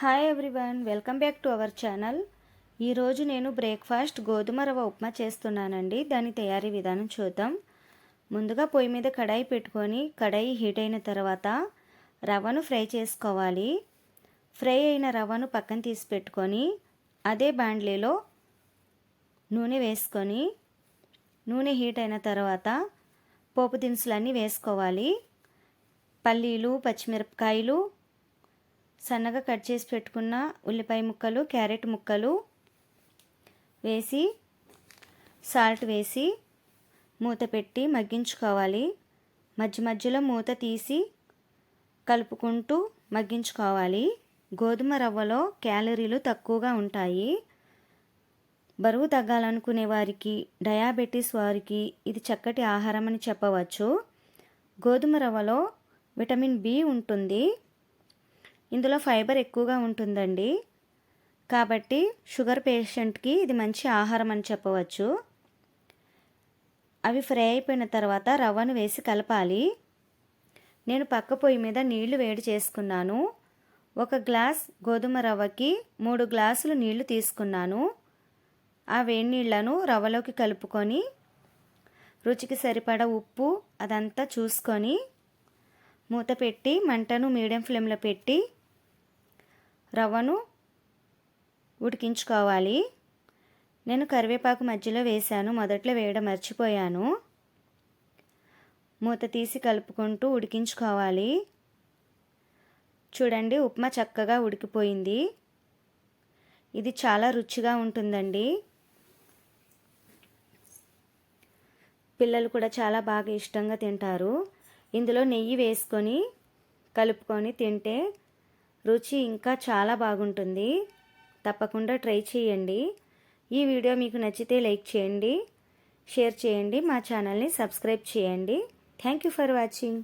Hi everyone welcome back to our channel ఈరోజు నేను breakfast గోధుమ రవ ఉప్మా చేస్తున్నానండి. దాని తయారీ విధానం చూద్దాం. ముందుగా పొయ్యి మీద కడాయి పెట్టుకొని కడాయి హీట్ అయిన తర్వాత రవ్వను ఫ్రై చేసుకోవాలి. ఫ్రై అయిన రవ్వను పక్కన తీసి పెట్టుకొని అదే బాండ్లీలో నూనె వేసుకొని నూనె హీట్ అయిన తర్వాత పోపు దినుసులన్నీ వేసుకోవాలి. పల్లీలు పచ్చిమిరపకాయలు సన్నగా కట్ చేసి పెట్టుకున్న ఉల్లిపాయ ముక్కలు క్యారెట్ ముక్కలు వేసి సాల్ట్ వేసి మూత పెట్టి మగ్గించుకోవాలి. మధ్య మధ్యలో మూత తీసి కలుపుకుంటూ మగ్గించుకోవాలి. గోధుమ రవ్వలో క్యాలరీలు తక్కువగా ఉంటాయి. బరువు తగ్గాలనుకునే వారికి డయాబెటీస్ వారికి ఇది చక్కటి ఆహారం అని చెప్పవచ్చు. గోధుమ రవ్వలో విటమిన్ బి ఉంటుంది. ఇందులో ఫైబర్ ఎక్కువగా ఉంటుందండి. కాబట్టి షుగర్ పేషెంట్కి ఇది మంచి ఆహారం అని చెప్పవచ్చు. అవి ఫ్రై అయిపోయిన తర్వాత రవ్వను వేసి కలపాలి. నేను పక్క పొయ్యి మీద నీళ్ళు వేడి చేసుకున్నాను. ఒక గ్లాస్ గోధుమ రవ్వకి మూడు గ్లాసులు నీళ్ళు తీసుకున్నాను. ఆ వేడి నీళ్ళను రవ్వలోకి కలుపుకొని రుచికి సరిపడ ఉప్పు అదంతా చూసుకొని మూత పెట్టి మంటను మీడియం ఫ్లేమ్లో పెట్టి రవ్వను ఉడికించుకోవాలి. నేను కరివేపాకు మధ్యలో వేశాను. మొదట్లో వేయడం మర్చిపోయాను. మూత తీసి కలుపుకుంటూ ఉడికించుకోవాలి. చూడండి ఉప్మా చక్కగా ఉడికిపోయింది. ఇది చాలా రుచిగా ఉంటుందండి. పిల్లలు కూడా చాలా బాగా ఇష్టంగా తింటారు. ఇందులో నెయ్యి వేసుకొని కలుపుకొని తింటే రుచి ఇంకా చాలా బాగుంటుంది. తప్పకుండా ట్రై చేయండి. ఈ వీడియో మీకు నచ్చితే లైక్ చేయండి షేర్ చేయండి మా ఛానల్ని సబ్స్క్రైబ్ చేయండి. Thank you for watching.